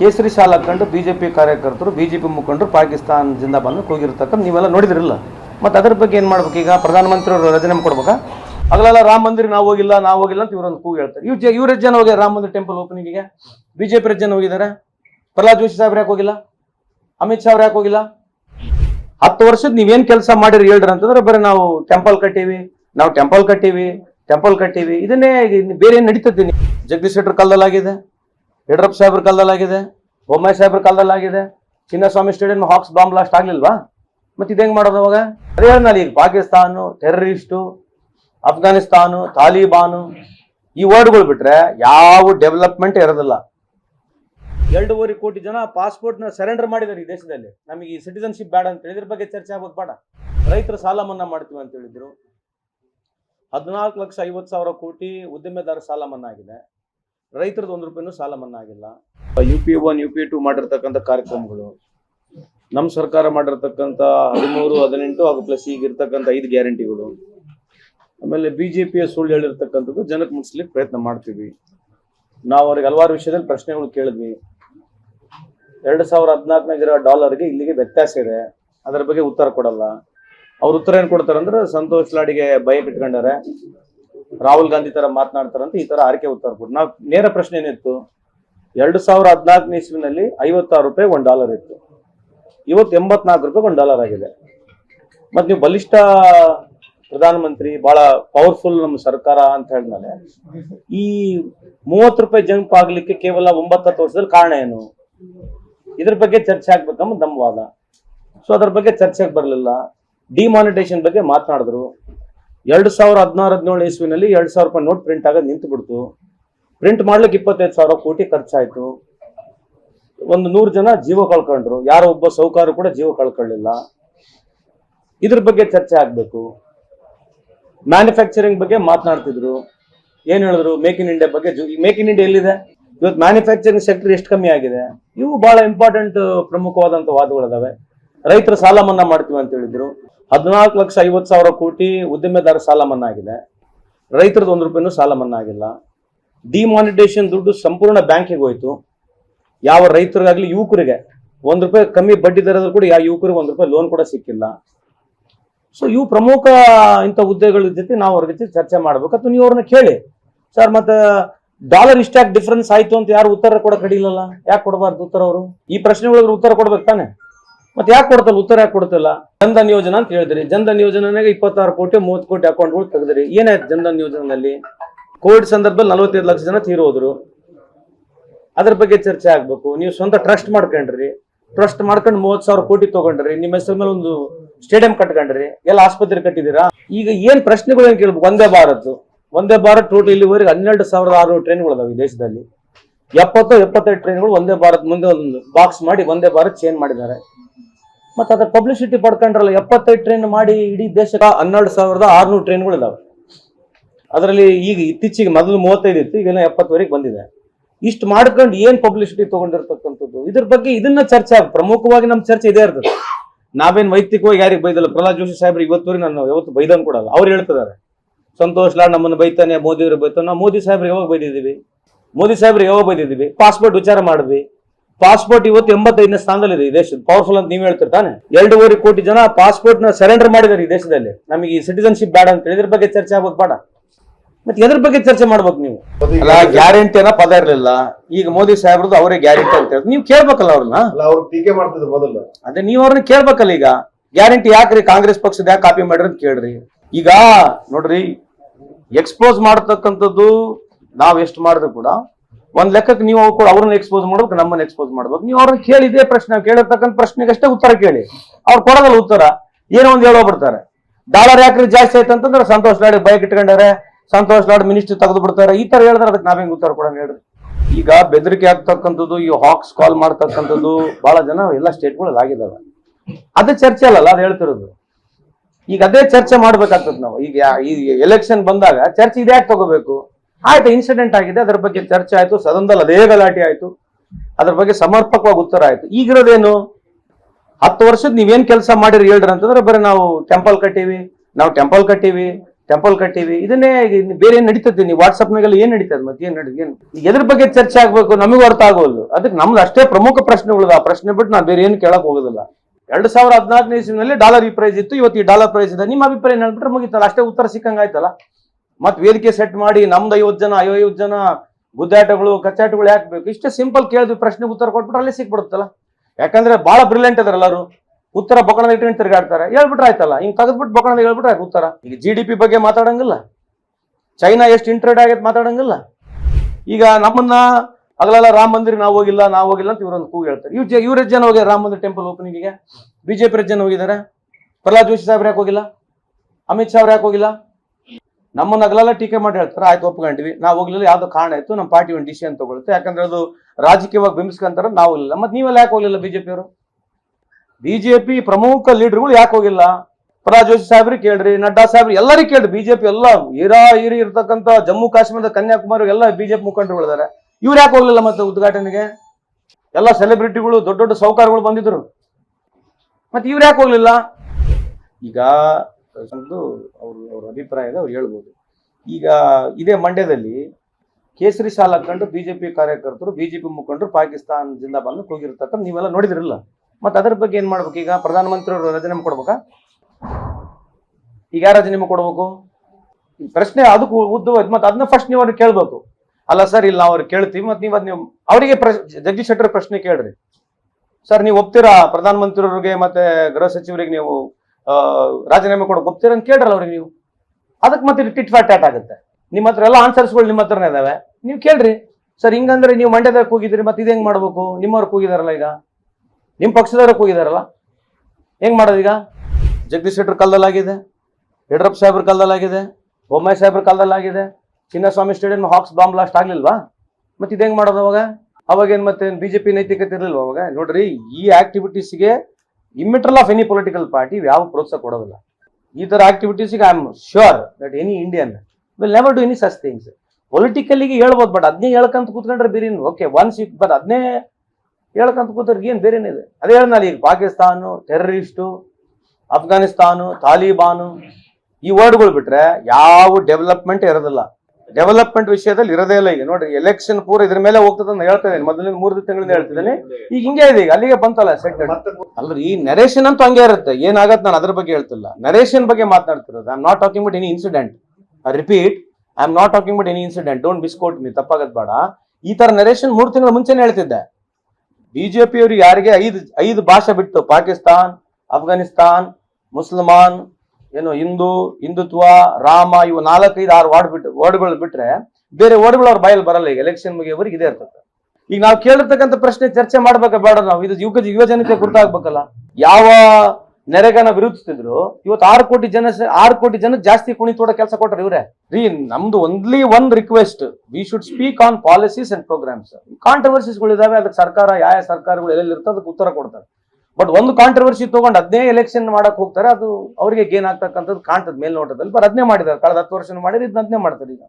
ಕೇಸರಿ ಶಾಲ್ ಹಾಕೊಂಡು ಪಿ ಕಾರ್ಯಕರ್ತರು ಬಿ ಜೆ ಪಿ ಮುಖಂಡರು ಪಾಕಿಸ್ತಾನದಿಂದ ಬಂದು ಹೋಗಿರ್ತಕ್ಕಂಥ ನೀವೆಲ್ಲ ನೋಡಿದಿರಲ್ಲ. ಮತ್ತು ಅದ್ರ ಬಗ್ಗೆ ಏನು ಮಾಡ್ಬೇಕು ಈಗ? ಪ್ರಧಾನಮಂತ್ರಿ ಅವರು ರಾಜೀನಾಮೆ ಕೊಡ್ಬೇಕಾ? ಅಗಲೆಲ್ಲ ರಾಮ ಮಂದಿರ ನಾವು ಹೋಗಿಲ್ಲ ನಾವು ಹೋಗಿಲ್ಲ ಅಂತ ಇವರೊಂದು ಕೂಗು ಹೇಳ್ತಾರೆ. ಇವ್ ಜ ಇವ್ರ ಜನ ಹೋಗಿ ರಾಮ ಮಂದಿರ ಟೆಂಪಲ್ ಓಪನಿಂಗಿಗೆ ಪಿ ಜನ ಹೋಗಿದ್ದಾರೆ ಪ್ರಹ್ಲಾದ್ ಜೋಶಿ ಸಾಹೇಬ್ರು ಯಾಕೆ ಹೋಗಿಲ್ಲ? ಅಮಿತ್ ಶಾ ಅವ್ರು ಯಾಕೆ ಹೋಗಿಲ್ಲ? ಹತ್ತು ವರ್ಷದ ನೀವೇನು ಕೆಲಸ ಮಾಡಿರಿ ಹೇಳ್ರಿ ಅಂತಂದ್ರೆ ಬರೀ ನಾವು ಟೆಂಪಲ್ ಕಟ್ಟೀವಿ, ನಾವು ಟೆಂಪಲ್ ಕಟ್ಟೀವಿ ಟೆಂಪಲ್ ಕಟ್ಟೀವಿ. ಇದನ್ನೇ ಬೇರೆ ನಡೀತದೆ ಜಗದೀಶ್ ಶೆಟ್ಟರ್ ಕಾಲದಲ್ಲಾಗಿದೆ. ಯಡಿಯೂರಪ್ಪ ಸಾಹೇಬ್ರ ಕಾಲದಲ್ಲಾಗಿದೆ, ಬೊಮ್ಮಾಯಿ ಸಾಹೇಬ್ರ ಕಾಲದಲ್ಲಾಗಿದೆ, ಚಿನ್ನಸ್ವಾಮಿ ಸ್ಟೇಡಿಯಂ ಹಾಕ್ಸ್ ಬಾಂಬ್ ಬ್ಲಾಸ್ಟ್ ಆಗ್ಲಿಲ್ವಾ? ಮತ್ತೆ ಇದೇಂಗ್ ಮಾಡೋದು ಅವಾಗ? ಅದೇ ಹೇಳಿ ಈಗ ಪಾಕಿಸ್ತಾನು ಟೆರರಿಸ್ಟು ಅಫ್ಘಾನಿಸ್ತಾನು, ತಾಲಿಬಾನು, ಈ ವರ್ಡ್ಗಳು ಬಿಟ್ರೆ ಯಾವ ಡೆವಲಪ್ಮೆಂಟ್ ಇರೋದಿಲ್ಲ. ಎರಡೂವರೆ ಕೋಟಿ ಜನ ಪಾಸ್ಪೋರ್ಟ್ನ ಸರೆಂಡರ್ ಮಾಡಿದ್ದಾರೆ ಈ ದೇಶದಲ್ಲಿ. ನಮಗೆ ಈ ಸಿಟಿಸನ್ಶಿಪ್ ಬೇಡ ಅಂತ ಇದ್ರ ಬಗ್ಗೆ ಚರ್ಚೆ ಆಗೋದು ಬೇಡ. ರೈತರು ಸಾಲ ಮನ್ನಾ ಮಾಡ್ತೀವಿ ಅಂತ ಹೇಳಿದ್ರು. ಹದಿನಾಲ್ಕು ಲಕ್ಷ ಐವತ್ತು ಸಾವಿರ ಕೋಟಿ ಉದ್ದಿಮೆದಾರ ಸಾಲ ಮನ್ನಾ ಆಗಿದೆ. ರೈತರದ್ದು ಒಂದು ರೂಪಾಯಿನೂ ಸಾಲ ಮನ್ನಾ ಆಗಿಲ್ಲ. U P one U P two ಮಾಡಿರ್ತಕ್ಕಂಥ ಕಾರ್ಯಕ್ರಮಗಳು ನಮ್ಮ ಸರ್ಕಾರ ಮಾಡಿರ್ತಕ್ಕಂಥ ಹದಿಮೂರು, ಹದಿನೆಂಟು ಹಾಗೂ ಪ್ಲಸ್ ಈಗ ಇರ್ತಕ್ಕಂಥ ಐದು ಗ್ಯಾರಂಟಿಗಳು, ಆಮೇಲೆ ಬಿ ಜೆ ಪಿಯ ಸುಳ್ಳು ಹೇಳಿರ್ತಕ್ಕಂಥದ್ದು ಜನಕ್ಕೆ ಮುಟ್ಸ್ಲಿಕ್ಕೆ ಪ್ರಯತ್ನ ಮಾಡ್ತೀವಿ. ನಾವು ಅವ್ರಿಗೆ ಹಲವಾರು ವಿಷಯದಲ್ಲಿ ಪ್ರಶ್ನೆಗಳು ಕೇಳಿದ್ವಿ. ಎರಡು ಸಾವಿರ ಹದಿನಾಲ್ಕನಾಗಿರೋ ಡಾಲರ್ಗೆ ಇಲ್ಲಿಗೆ ವ್ಯತ್ಯಾಸ ಇದೆ. ಅದರ ಬಗ್ಗೆ ಉತ್ತರ ಕೊಡಲ್ಲ. ಅವ್ರ ಉತ್ತರ ಏನು ಕೊಡ್ತಾರಂದ್ರೆ, ಸಂತೋಷ್ ಲಾಡಿಗೆ ಭಯ ಇಟ್ಕೊಂಡಾರೆ. ರಾಹುಲ್ ಗಾಂಧಿ ತರ ಮಾತನಾಡ್ತಾರಂತ ಈ ತರ ಆರಕೆ ಉತ್ತರ ಕೊಟ್ಟು ನಾವು ನೇರ ಪ್ರಶ್ನೆ ಏನಿತ್ತು? ಎರಡು ಸಾವಿರ ಹದಿನಾಲ್ಕನೇ ಇಸ್ವಿನಲ್ಲಿ ಐವತ್ತಾರು ರೂಪಾಯಿ ಒಂದು ಡಾಲರ್ ಇತ್ತು. ಇವತ್ತು ಎಂಬತ್ನಾಲ್ಕು ರೂಪಾಯಿ ಒಂದು ಡಾಲರ್ ಆಗಿದೆ. ಮತ್ತೆ ನೀವು ಬಲಿಷ್ಠ ಪ್ರಧಾನಮಂತ್ರಿ ಬಹಳ ಪವರ್ಫುಲ್ ನಮ್ಮ ಸರ್ಕಾರ ಅಂತ ಹೇಳಿದ್ಮೇಲೆ ಈ ಮೂವತ್ತು ರೂಪಾಯಿ ಜಂಪ್ ಆಗ್ಲಿಕ್ಕೆ ಕೇವಲ ಒಂಬತ್ತತ್ತು ವರ್ಷದಲ್ಲಿ ಕಾರಣ ಏನು? ಇದ್ರ ಬಗ್ಗೆ ಚರ್ಚೆ ಆಗ್ಬೇಕಂಬ ನಮ್ಮ ವಾದ. ಸೊ ಅದ್ರ ಬಗ್ಗೆ ಚರ್ಚೆಗೆ ಬರಲಿಲ್ಲ. ಡಿಮಾನಿಟೇಷನ್ ಬಗ್ಗೆ ಮಾತನಾಡಿದ್ರು. ಎರಡು ಸಾವಿರ ಹದಿನಾರು, ಹದಿನೇಳು ಇಸ್ವಿನಲ್ಲಿ ಎರಡು ಸಾವಿರ ರೂಪಾಯಿ ನೋಟ್ ಪ್ರಿಂಟ್ ಆಗೋದು ನಿಂತು ಬಿಡ್ತು ಪ್ರಿಂಟ್ ಮಾಡ್ಲಿಕ್ಕೆ ಇಪ್ಪತ್ತೈದು ಸಾವಿರ ಕೋಟಿ ಖರ್ಚಾಯಿತು. ಒಂದು ನೂರು ಜನ ಜೀವ ಕಳ್ಕೊಂಡ್ರು. ಯಾರೋ ಒಬ್ಬ ಸೌಕಾರು ಕೂಡ ಜೀವ ಕಳ್ಕೊಳ್ಳಿಲ್ಲ. ಇದ್ರ ಬಗ್ಗೆ ಚರ್ಚೆ ಆಗಬೇಕು. ಮ್ಯಾನುಫ್ಯಾಕ್ಚರಿಂಗ್ ಬಗ್ಗೆ ಮಾತನಾಡ್ತಿದ್ರು. ಏನು ಹೇಳಿದ್ರು? ಮೇಕ್ ಇನ್ ಇಂಡಿಯಾ ಬಗ್ಗೆ ಮೇಕ್ ಇನ್ ಇಂಡಿಯಾ ಎಲ್ಲಿದೆ? ಇವತ್ತು ಮ್ಯಾನುಫ್ಯಾಕ್ಚರಿಂಗ್ ಸೆಕ್ಟರ್ ಎಷ್ಟು ಕಮ್ಮಿ ಆಗಿದೆ? ಇವು ಬಹಳ ಇಂಪಾರ್ಟೆಂಟ್ ಪ್ರಮುಖವಾದಂಥ ವಾದಗಳಿದಾವೆ. ರೈತರ ಸಾಲ ಮನ್ನಾ ಮಾಡ್ತೀವಿ ಅಂತ ಹೇಳಿದ್ರು. ಹದಿನಾಲ್ಕು ಲಕ್ಷ ಐವತ್ತು ಸಾವಿರ ಕೋಟಿ ಉದ್ದಿಮೆದಾರ ಸಾಲ ಮನ್ನಾ ಆಗಿದೆ ರೈತರದ್ದು ಒಂದು ರೂಪಾಯಿನೂ ಸಾಲ ಮನ್ನಾ ಆಗಿಲ್ಲ ಡಿಮಾನಿಟೇಷನ್ ದುಡ್ಡು ಸಂಪೂರ್ಣ ಬ್ಯಾಂಕಿಗೆ ಹೋಯಿತು. ಯಾವ ರೈತರಿಗಾಗಲಿ ಯುವಕರಿಗೆ ಒಂದು ರೂಪಾಯಿ ಕಮ್ಮಿ ಬಡ್ಡಿ ದರದ್ರು ಕೂಡ ಯಾವ ಯುವಕರಿಗೆ ಒಂದು ರೂಪಾಯಿ ಲೋನ್ ಕೂಡ ಸಿಕ್ಕಿಲ್ಲ. ಸೊ ಇವು ಪ್ರಮುಖ ಇಂಥ ಹುದ್ದೆಗಳ ಜೊತೆ ನಾವು ಅವ್ರ ಜೊತೆ ಚರ್ಚೆ ಮಾಡಬೇಕು. ಅಥವಾ ನೀವು ಅವ್ರನ್ನ ಕೇಳಿ. ಸರ್ ಮತ್ತೆ ಡಾಲರ್ ಇಷ್ಟಾಗಿ ಡಿಫ್ರೆನ್ಸ್ ಆಯ್ತು ಅಂತ ಯಾರು ಉತ್ತರ ಕೂಡ ಕಡಿಲಲ್ಲ? ಯಾಕೆ ಕೊಡಬಾರ್ದು ಉತ್ತರ ಅವರು? ಈ ಪ್ರಶ್ನೆಗಳಿಗೆ ಉತ್ತರ ಕೊಡ್ಬೇಕು ತಾನೆ? ಮತ್ತೆ ಯಾಕೆ ಕೊಡ್ತಲ್ಲ, ಉತ್ತರ ಯಾಕೆ ಕೊಡ್ತಿಲ್ಲ? ಜನ್ಧನ್ ಯೋಜನಾ ಅಂತ ಹೇಳಿದ್ರಿ. ಜನ್ಧನ್ ಯೋಜನಾಗ ಇಪ್ಪತ್ತಾರು ಕೋಟಿ, ಮೂವತ್ತು ಕೋಟಿ ಅಕೌಂಟ್ಗಳು ತೆಗೆದ್ರಿ. ಏನಾಯ್ತು ಜನ್ಧನ್ ಯೋಜನೆಯಲ್ಲಿ ಕೋವಿಡ್ ಸಂದರ್ಭದಲ್ಲಿ ನಲವತ್ತೈದು ಲಕ್ಷ ಜನ ತೀರೋದ್ರು. ಅದ್ರ ಬಗ್ಗೆ ಚರ್ಚೆ ಆಗ್ಬೇಕು. ನೀವು ಸ್ವಂತ ಟ್ರಸ್ಟ್ ಮಾಡ್ಕೊಂಡ್ರಿ. ಟ್ರಸ್ಟ್ ಮಾಡ್ಕೊಂಡು ಮೂವತ್ ಸಾವಿರ ಕೋಟಿ ತಗೊಂಡ್ರಿ. ನಿಮ್ಮ ಹೆಸರು ಮೇಲೆ ಒಂದು ಸ್ಟೇಡಿಯಂ ಕಟ್ಕೊಂಡ್ರಿ. ಎಲ್ಲ ಆಸ್ಪತ್ರೆ ಕಟ್ಟಿದ್ದೀರಾ? ಈಗ ಏನ್ ಪ್ರಶ್ನೆಗಳು ಏನು ಕೇಳ್ಬೇಕು? ಒಂದೇ ಭಾರತ್. ಒಂದೇ ಭಾರತ್ ಟೋಟಲ್ ಇಲ್ಲಿವರೆಗೆ ಹನ್ನೆರಡು ಸಾವಿರದ ಆರುನೂರು ಟ್ರೈನ್ಗಳು ಅದಾವೆ ದೇಶದಲ್ಲಿ. ಎಪ್ಪತ್ತು ಎಪ್ಪತ್ತೈದು ಟ್ರೈನ್ಗಳು ಒಂದೇ ಭಾರತ್ ಮುಂದೆ ಒಂದು ಬಾಕ್ಸ್ ಮಾಡಿ ಒಂದೇ ಭಾರತ್ ಚೇಂಜ್ ಮಾಡಿದ್ದಾರೆ. ಮತ್ತೆ ಅದ್ರ ಪಬ್ಲಿಸಿಟಿ ಪಡ್ಕೊಂಡ್ರಲ್ಲ, ಎಪ್ಪತ್ತೈದು ಟ್ರೈನ್ ಮಾಡಿ ಇಡೀ ದೇಶಕ್ಕೆ ಹನ್ನೆರಡು ಸಾವಿರದ ಆರುನೂರು ಟ್ರೈನ್ಗಳು ಇದಾವೆ ಅದರಲ್ಲಿ ಈಗ ಇತ್ತೀಚೆಗೆ ಮೊದಲು ಮೂವತ್ತೈದು ಇತ್ತು, ಈಗೆಲ್ಲ ಎಪ್ಪತ್ತುವರೆಗೆ ಬಂದಿದೆ. ಇಷ್ಟು ಮಾಡ್ಕೊಂಡು ಏನ್ ಪಬ್ಲಿಸಿಟಿ ತೊಗೊಂಡಿರ್ತಕ್ಕಂಥದ್ದು? ಇದ್ರ ಬಗ್ಗೆ ಇದನ್ನ ಚರ್ಚೆ ಪ್ರಮುಖವಾಗಿ ನಮ್ಮ ಚರ್ಚೆ ಇದೇ ಇರ್ತದೆ. ನಾವೇನ್ ವೈಯಕ್ತಿಕವಾಗಿ ಯಾರಿಗೆ ಬೈದಲ್ಲ, ಪ್ರಹ್ಲಾದ್ ಜೋಶಿ ಸಾಹೇಬ್ರಿಗೆ ಇವತ್ತುವರೆಗೆ ನಾನು ಯಾವತ್ತು ಬೈದನ್ ಕೊಡಲ್ಲ. ಅವ್ರು ಹೇಳ್ತಿದ್ದಾರೆ ಸಂತೋಷ್ ಲಾಡ್ ನಮ್ಮನ್ನು ಬೈತಾನೆ ಮೋದಿ ಅವರು ಬೈತಾನೆ. ನಾವು ಮೋದಿ ಸಾಹೇಬ್ರಿಗೆ ಯಾವಾಗ ಬೈದಿದ್ದೀವಿ? ಮೋದಿ ಸಾಹೇಬ್ರಿಗೆ ಯಾವಾಗ ಬೈದಿದ್ದೀವಿ? ಪಾಸ್ಪೋರ್ಟ್ ವಿಚಾರ ಮಾಡಿದ್ವಿ. ಪಾಸ್ಪೋರ್ಟ್ ಇವತ್ತು ಎಂಬತ್ತೈದನೇ ಸ್ಥಾನದಲ್ಲಿದೆ ಈ ದೇಶದ. ಪವರ್ಫುಲ್ ಅಂತ ನೀವು ಹೇಳ್ತೀರಿ ತಾನೆ? ಎರಡೂವರೆ ಕೋಟಿ ಜನ ಪಾಸ್ಪೋರ್ಟ್ನ ಸರೆಂಡರ್ ಮಾಡಿದ್ದಾರೆ ಈ ದೇಶದಲ್ಲಿ. ನಮಗೆ ಈ ಸಿಟಿಸನ್ಶಿಪ್ ಬೇಡ ಅಂತ ಇದ್ರ ಬಗ್ಗೆ ಚರ್ಚೆ ಆಗೋದು ಬೇಡ. ಮತ್ತೆ ಎದ್ರ ಬಗ್ಗೆ ಚರ್ಚೆ ಮಾಡ್ಬೇಕು ನೀವು? ಅಲ್ಲ ಗ್ಯಾರಂಟಿ ಅನ್ನೋ ಪದ ಇರಲಿಲ್ಲ. ಈಗ ಮೋದಿ ಸಾಹೇಬ್ರದ್ದು ಅವರೇ ಗ್ಯಾರಂಟಿ ಅಂತ ಹೇಳ್ತಾರೆ. ನೀವು ಕೇಳ್ಬೇಕಲ್ಲ ಅವ್ರನ್ನ? ಅಲ್ಲ ಅವ್ರು ಟೀಕೆ ಮಾಡ್ತಿದ್ರು ಮೊದಲು. ಅದೇ ನೀವು ಅವ್ರನ್ನ ಕೇಳ್ಬೇಕಲ್ಲ ಈಗ. ಗ್ಯಾರಂಟಿ ಯಾಕ್ರಿ? ಕಾಂಗ್ರೆಸ್ ಪಕ್ಷದ ಯಾಕೆ ಕಾಪಿ ಮಾಡ್ರಿ ಅಂತ ಕೇಳ್ರಿ. ಈಗ ನೋಡ್ರಿ ಎಕ್ಸ್ಪೋಸ್ ಮಾಡತಕ್ಕಂಥದ್ದು ನಾವ್ ಎಷ್ಟು ಮಾಡಿದ್ರು ಕೂಡ ಒಂದ್ ಲೆಕ್ಕಕ್ಕೆ ನೀವು ಕೂಡ ಅವ್ರನ್ನ ಎಕ್ಸ್ಪೋಸ್ ಮಾಡ್ಬೇಕು, ನಮ್ಮನ್ನ ಎಕ್ಸ್ಪೋಸ್ ಮಾಡ್ಬೇಕು. ನೀವು ಅವ್ರನ್ನ ಕೇಳಿ ಇದೇ ಪ್ರಶ್ನೆ, ಕೇಳಿರ್ತಕ್ಕಂಥ ಪ್ರಶ್ನೆಗೆ ಅಷ್ಟೇ ಉತ್ತರ ಕೇಳಿ. ಅವ್ರು ಕೊಡೋದಲ್ಲ ಉತ್ತರ, ಏನೋ ಒಂದು ಹೇಳೋ ಬಿಡ್ತಾರೆ. ಡಾಲರ್ ಯಾಕ್ರಿ ಜಾಸ್ತಿ ಆಯ್ತು ಅಂತಂದ್ರೆ ಸಂತೋಷ್ ಲಾಡ್ ಬೈಕ್ ಇಟ್ಕೊಂಡಾರೆ, ಸಂತೋಷ್ ಲಾಡ್ ಮಿನಿಸ್ಟ್ರಿ ತೆಗೆದು ಬಿಡ್ತಾರೆ, ಈ ತರ ಹೇಳಿದ್ರೆ ಅದಕ್ಕೆ ನಾವೇನು ಉತ್ತರ ಕೊಡೋಣ ಹೇಳ್ರಿ. ಈಗ ಬೆದರಿಕೆ ಆಗ್ತಕ್ಕಂಥದ್ದು, ಈ ಹಾಕ್ಸ್ ಕಾಲ್ ಮಾಡ್ತಕ್ಕಂಥದ್ದು, ಬಹಳ ಜನ ಎಲ್ಲ ಸ್ಟೇಟ್ಗಳಲ್ಲಿ ಆಗಿದಾವೆ. ಅದೇ ಚರ್ಚೆ ಅಲ್ಲಲ್ಲ ಅದು ಹೇಳ್ತಿರೋದು. ಈಗ ಅದೇ ಚರ್ಚೆ ಮಾಡ್ಬೇಕಾಗ್ತದೆ ನಾವು. ಈಗ ಈ ಎಲೆಕ್ಷನ್ ಬಂದಾಗ ಚರ್ಚೆ ಇದ್ಯಾಕೆ ತಗೋಬೇಕು? ಆಯ್ತು ಇನ್ಸಿಡೆಂಟ್ ಆಗಿದೆ, ಅದ್ರ ಬಗ್ಗೆ ಚರ್ಚೆ ಆಯ್ತು, ಸದನದಲ್ಲಿ ಅದೇ ಗಲಾಟೆ ಆಯ್ತು, ಅದ್ರ ಬಗ್ಗೆ ಸಮರ್ಪಕವಾಗಿ ಉತ್ತರ ಆಯ್ತು. ಈಗಿರೋದೇನು? ಹತ್ತು ವರ್ಷದ ನೀವೇನ್ ಕೆಲಸ ಮಾಡಿರಿ ಹೇಳ್ರಿ ಅಂತಂದ್ರೆ ಬರೀ ನಾವು ಟೆಂಪಲ್ ಕಟ್ಟೀವಿ, ನಾವು ಟೆಂಪಲ್ ಕಟ್ಟೀವಿ ಟೆಂಪಲ್ ಕಟ್ಟೀವಿ. ಇದನ್ನೇ ಬೇರೆ ಏನ್ ನಡೀತದೆ ನೀವು ವಾಟ್ಸಪ್ನಾಗೆಲ್ಲ ಏನ್ ನಡೀತದೆ ಮತ್ತೆ ಏನ್ ನಡೀತದೆ ಏನು ಎದ್ರ ಬಗ್ಗೆ ಚರ್ಚೆ ಆಗ್ಬೇಕು ನಮಗೂ ಅರ್ಥ ಆಗೋದು ಅದಕ್ಕೆ ನಮ್ದು ಅಷ್ಟೇ ಪ್ರಮುಖ ಪ್ರಶ್ನೆಗಳು ಆ ಪ್ರಶ್ನೆ ಬಿಟ್ಟು ನಾನು ಬೇರೆ ಏನು ಕೇಳಕ್ ಹೋಗೋದಿಲ್ಲ. ಎರಡ್ ಸಾವಿರ ಹದಿನಾಲ್ಕನೇ ಇಸ್ವಿನಲ್ಲಿ ಡಾಲರ್ ಈ ಪ್ರೈಸ್ ಇತ್ತು, ಇವತ್ತು ಈ ಡಾಲರ್ ಪ್ರೈಸ್ ಇದೆ. ನಿಮ್ಮ ಅಭಿಪ್ರಾಯ ಹೇಳ್ಬಿಟ್ರೆ ಮುಗಿತಲ್ಲ, ಅಷ್ಟೇ ಉತ್ತರ ಸಿಕ್ಕಂಗ ಮತ್ ವೇದಿಕೆ ಸೆಟ್ ಮಾಡಿ ನಮ್ದು ಐವತ್ತು ಜನ ಐವತ್ತು ಜನ ಗುದ್ದಾಟಗಳು, ಕಚ್ಚಾಟಗಳು ಯಾಕೆ ಬೇಕು? ಇಷ್ಟೇ ಸಿಂಪಲ್ ಕೇಳಿದ್ವಿ ಪ್ರಶ್ನೆಗೆ ಉತ್ತರ ಕೊಟ್ಬಿಟ್ರೆ ಅಲ್ಲೇ ಸಿಕ್ಬಿಡುತ್ತಲ್ಲ. ಯಾಕಂದ್ರೆ ಬಹಳ ಬ್ರಿಲಿಯಂಟ್ ಅದಾರೆ ಎಲ್ಲರೂ. ಉತ್ತರ ಬೊಕ್ಕಣದ ಇಟ್ಕೊಂಡು ತಿರುಗಾಡ್ತಾರೆ. ಹೇಳ್ಬಿಟ್ರೆ ಆಯ್ತಲ್ಲ. ಹಿಂಗ್ ತೆಗೆದ್ಬಿಟ್ಟು ಬೊಕ್ಕಣದ ಹೇಳ್ಬಿಟ್ರೆ ಆಯ್ತು ಉತ್ತರ. ಈಗ ಜಿ ಡಿ ಪಿ ಬಗ್ಗೆ ಮಾತಾಡಂಗಿಲ್ಲ. ಚೈನಾ ಎಷ್ಟು ಇಂಟ್ರೆಡ್ ಆಗೈತೆ ಮಾತಾಡಂಗಿಲ್ಲ. ಈಗ ನಮ್ಮನ್ನ ಅಗಲೆಲ್ಲ ರಾಮ ಮಂದಿರ ನಾವು ಹೋಗಿಲ್ಲ ನಾವು ಹೋಗಿಲ್ಲ ಅಂತ ಇವರೊಂದು ಕೂಗು ಹೇಳ್ತಾರೆ. ಇವ್ರು ಇವ್ರ ಜನ ಹೋಗ್ಯಾರ ರಾಮ ಮಂದಿರ ಟೆಂಪಲ್ ಓಪನಿಂಗಿಗೆ ಬಿಜೆಪಿ ಜನ ಹೋಗಿದ್ದಾರೆ ಪ್ರಹ್ಲಾದ್ ಜೋಶಿ ಸಾಹೇಬ್ರು ಯಾಕೆ ಹೋಗಿಲ್ಲ? ಅಮಿತ್ ಶಾ ಅವ್ರು ಯಾಕೆ ಹೋಗಿಲ್ಲ? ನಮ್ಮನ್ನ ಅಗಲೆಲ್ಲ ಟೀಕೆ ಮಾಡಿ ಹೇಳ್ತಾರೆ, ಆಯ್ತು ಒಪ್ಕೊಂಡ್ವಿ. ನಾವು ಹೋಗ್ಲಿಲ್ಲ, ಯಾವ್ದೋ ಕಾರಣ ಇತ್ತು ನಮ್ಮ ಪಾರ್ಟಿ ಒಂದು ಡಿಸಿಷನ್ ತಗೊಳುತ್ತೆ ಯಾಕಂದ್ರೆ ಅದು ರಾಜಕೀಯವಾಗಿ ಬಿಂಬಿಸ್ಕೊಂತಾರ ನಾವು ಇಲ್ಲ ಮತ್ತೆ ನೀವೆಲ್ಲ ಯಾಕೆ ಹೋಗ್ಲಿಲ್ಲ ಅವರು ಬಿಜೆಪಿ ಪ್ರಮುಖ ಲೀಡರ್ಗಳು ಯಾಕೆ ಹೋಗಿಲ್ಲ? ಪ್ರಹ್ಲಾದ್ ಜೋಶಿ ಸಾಹೇಬ್ರಿಗೆ ಕೇಳ್ರಿ, ನಡ್ಡಾ ಸಾಹೇಬ್ರಿ ಎಲ್ಲರಿಗೂ ಕೇಳ್ರಿ, ಬಿಜೆಪಿ ಎಲ್ಲ ಇರಾ ಇರಿ ಇರ್ತಕ್ಕಂಥ ಜಮ್ಮು ಕಾಶ್ಮೀರದ ಕನ್ಯಾಕುಮಾರಿ ಎಲ್ಲ ಬಿಜೆಪಿ ಮುಖಂಡರುಗಳಿದ್ದಾರೆ ಇವ್ರು ಯಾಕೆ ಹೋಗ್ಲಿಲ್ಲ ಮತ್ತೆ ಉದ್ಘಾಟನೆಗೆ? ಎಲ್ಲ ಸೆಲೆಬ್ರಿಟಿಗಳು, ದೊಡ್ಡ ದೊಡ್ಡ ಸೌಕಾರಗಳು ಬಂದಿದ್ರು. ಮತ್ತೆ ಇವ್ರು ಯಾಕೆ ಹೋಗ್ಲಿಲ್ಲ? ಈಗ ಅವ್ರ ಅವ್ರ ಅಭಿಪ್ರಾಯದ ಅವ್ರು ಹೇಳ್ಬೋದು. ಈಗ ಇದೇ ಮಂಡ್ಯದಲ್ಲಿ ಕೇಸರಿ ಶಾಲ್ ಹಾಕೊಂಡು ಬಿಜೆಪಿ ಕಾರ್ಯಕರ್ತರು, ಬಿಜೆಪಿ ಮುಖಂಡರು ಪಾಕಿಸ್ತಾನದಿಂದ ಬಂದು ಹೋಗಿರ್ತಕ್ಕಂಥ ನೀವೆಲ್ಲ ನೋಡಿದಿರಲ್ಲ. ಮತ್ತೆ ಅದ್ರ ಬಗ್ಗೆ ಏನ್ ಮಾಡ್ಬೇಕು? ಈಗ ಪ್ರಧಾನಮಂತ್ರಿ ಅವರು ರಾಜೀನಾಮೆ ಕೊಡ್ಬೇಕಾ? ಈಗ ಯಾರು ರಾಜೀನಾಮೆ ಕೊಡ್ಬೇಕು? ಪ್ರಶ್ನೆ ಅದಕ್ಕೂ ಉದ್ದು ಮತ್ತೆ ಅದನ್ನ ಫಸ್ಟ್ ನೀವು ಅವ್ರಿಗೆ ಕೇಳ್ಬೇಕು. ಅಲ್ಲ ಸರ್, ಇಲ್ಲ ಅವ್ರು ಅವ್ರಿಗೆ ಕೇಳ್ತೀವಿ, ಮತ್ತೆ ನೀವು ನೀವು ಅವರಿಗೆ ಜಗದೀಶ್ ಶೆಟ್ಟರ್ ಪ್ರಶ್ನೆ ಕೇಳ್ರಿ. ಸರ್, ನೀವು ಒಪ್ತೀರಾ ಪ್ರಧಾನಮಂತ್ರಿಯವ್ರಿಗೆ ಮತ್ತೆ ಗೃಹ ಸಚಿವರಿಗೆ ನೀವು ರಾಜೀನಾಮೆ ಕೊಡೋಕೆ ಒಪ್ತೀರ ಅಂತ ಕೇಳ್ರಲ್ಲ ಅವ್ರಿಗೆ ನೀವು? ಅದಕ್ಕೆ ಮತ್ತೆ ಟಿಟ್ ಫಾಟ್ ಆಗುತ್ತೆ. ನಿಮ್ಮ ಹತ್ರ ಎಲ್ಲ ಆನ್ಸರ್ಸ್ಗಳು ನಿಮ್ಮ ಹತ್ರನೇ ಇದಾವೆ. ನೀವು ಕೇಳ್ರಿ. ಸರ್, ಹಿಂಗಂದ್ರೆ ನೀವು ಮಂಡ್ಯದಾಗ ಕೂಗಿದ್ರಿ ಮತ್ತೆ ಇದು ಹೆಂಗೆ ಮಾಡಬೇಕು? ನಿಮ್ಮವ್ರು ಕೂಗಿದಾರಲ್ಲ ಈಗ. ನಿಮ್ಮ ಪಕ್ಷದವ್ರು ಕೂಗಿದಾರಲ್ಲ. ಹೆಂಗೆ ಮಾಡೋದು ಈಗ? ಜಗದೀಶ್ ಶೆಟ್ಟರ್ ಕಾಲದಲ್ಲಾಗಿದೆ ಯಡಿಯೂರಪ್ಪ ಸಾಹೇಬ್ರ ಕಾಲದಲ್ಲಾಗಿದೆ ಬೊಮ್ಮಾಯಿ ಸಾಹೇಬ್ರ ಕಾಲದಲ್ಲಾಗಿದೆ ಚಿನ್ನಸ್ವಾಮಿ ಸ್ಟೇಡಿಯಂ ಹಾಕ್ಸ್ ಬಾಂಬ್ ಬ್ಲಾಸ್ಟ್ ಆಗ್ಲಿಲ್ವಾ? ಮತ್ತೆ ಇದು ಹೆಂಗೆ ಮಾಡೋದು ಅವಾಗ? ಅವಾಗ ಬಿ ಮತ್ತೆ ಬಿಜೆಪಿ ನೈತಿಕತೆ ಇರಲಿಲ್ವಾ ಅವಾಗ? ನೋಡ್ರಿ, ಈ ಆಕ್ಟಿವಿಟೀಸ್ಗೆ immaterial of any political party ಯಾವ ಪ್ರೋತ್ಸಾಹ ಕೊಡೋದಿಲ್ಲ ಈ ತರ ಆಕ್ಟಿವಿಟೀಸಿಗೆ I am sure that any Indian will never do any such things ಪೊಲಿಟಿಕಲಿಗೆ ಹೇಳ್ಬೋದು ಬಟ್ ಅದನ್ನೇ ಹೇಳ್ಕಂತ ಕೂತ್ಕೊಂಡ್ರೆ ಬೇರೆ ಓಕೆ ಒನ್ ಇಟ್ ಬಟ್ ಅದನ್ನೇ ಹೇಳ್ಕಂತ ಕೂತ್ರಿ ಏನು ಬೇರೆನೇ ಇದೆ ಅದೇ ಹೇಳ್ನಲ್ಲ ಈಗ ಪಾಕಿಸ್ತಾನು ಟೆರರಿಸ್ಟು ಅಫ್ಘಾನಿಸ್ತಾನು ತಾಲಿಬಾನು ಈ ವರ್ಡ್ಗಳು ಬಿಟ್ರೆ ಯಾವ ಡೆವಲಪ್ಮೆಂಟ್ ಇರೋದಿಲ್ಲ. ಡೆವಲಪ್ಮೆಂಟ್ ವಿಷಯದಲ್ಲಿ ಇರೋದೇ ಇಲ್ಲ ಈಗ. ನೋಡ್ರಿ ಎಲೆಕ್ಷನ್ ಪೂರ ಇದ್ರ ಮೇಲೆ ಹೋಗ್ತದೆ ಅಂತ ಹೇಳ್ತಾ ಇದ್ದೀನಿ. ಮೊದಲಿನ ಮೂರು ತಿಂಗಳಿಂದ ಹೇಳ್ತಿದ್ದೀನಿ ಈಗ ಹಿಂಗೆ ಇದೆ, ಈಗ ಅಲ್ಲಿಗೆ ಬಂತಲ್ಲ ಸೆಟ್ ಅಲ್ರಿ, ಈ ನರೇಶನ್ ಅಂತೂ ಹಂಗೆ ಇರುತ್ತೆ. ಏನಾಗತ್ತೆ ನಾನು ಅದ್ರ ಬಗ್ಗೆ ಹೇಳ್ತಿಲ್ಲ. ನರೇಶನ್ ಬಗ್ಗೆ ಮಾತನಾಡ್ತಿರೋದು. I am not talking but any incident repeat I am not talking but any incident don't misquote me ತಪ್ಪಾಗದ್ ಬೇಡ. ಈ ತರ ನರೇಶನ್ ಮೂರು ತಿಂಗಳ ಮುಂಚೆನೆ ಹೇಳ್ತಿದ್ದೆ. ಬಿಜೆಪಿ ಅವ್ರಿಗೆ ಯಾರಿಗೆ ಐದು ಐದು ಭಾಷೆ ಬಿಟ್ಟು ಪಾಕಿಸ್ತಾನ್ ಅಫ್ಘಾನಿಸ್ತಾನ್ ಮುಸಲ್ಮಾನ್ ಏನು ಹಿಂದೂ, ಹಿಂದುತ್ವ, ರಾಮ ಇವು ನಾಲ್ಕೈದು ಆರು ವಾರ್ಡ್ ಬಿಟ್ಟು, ವರ್ಡ್ಗಳು ಬಿಟ್ರೆ ಬೇರೆ ವರ್ಡ್ಗಳು ಅವ್ರ ಬಾಯಲ್ಲಿ ಬರಲ್ಲ ಈಗ. ಎಲೆಕ್ಷನ್ ಮುಗಿಯೋವರೆಗೆ ಇದೇ ಇರ್ತದೆ. ಈಗ ನಾವು ಕೇಳಿರ್ತಕ್ಕಂಥ ಪ್ರಶ್ನೆ ಚರ್ಚೆ ಮಾಡ್ಬೇಕ ಬೇಡ ನಾವು? ಇದು ಯುವ ಯುವ ಜನತೆ ಗುರುತಾಗ್ಬೇಕಲ್ಲ. ಯಾವ ನೆರೆಗನ ವಿರೋಧಿಸ್ತಿದ್ರು ಇವತ್ತು ಆರು ಕೋಟಿ ಜನ ಆರು ಕೋಟಿ ಜನ ಜಾಸ್ತಿ ಕುಣಿ ತೋಡ ಕೆಲಸ ಕೊಟ್ರೆ ಇವ್ರೆ. ರೀ, ನಮ್ದು only one request we should speak on policies and programmes ಕಾಂಟ್ರವರ್ಸಿಸ್ಗಳು ಇದಾವೆ ಅದಕ್ಕೆ ಸರ್ಕಾರ, ಯಾವ ಸರ್ಕಾರಗಳು ಎಲ್ಲೆಲ್ಲಿ ಅದಕ್ಕೆ ಉತ್ತರ ಕೊಡ್ತಾರೆ. ಬಟ್ ಒಂದು ಕಾಂಟ್ರವರ್ಸಿ ತಗೊಂಡು ಅದನ್ನೇ ಎಲೆಕ್ಷನ್ ಮಾಡಕ್ ಹೋಗ್ತಾರೆ, ಅದು ಅವರಿಗೆ ಗೇನ್ ಆಗ್ತಕ್ಕಂಥದ್ದು ಕಾಣ್ತದೆ ಮೇಲ್ನೋಟದಲ್ಲಿ. ಬಟ್ ಅದನ್ನೇ ಮಾಡಿದ್ದಾರೆ. ಕಳೆದ ಹತ್ತು ವರ್ಷ ಮಾಡಿದ್ರೆ ಇದನ್ನ ಮಾಡ್ತಾರೆ ಈಗ.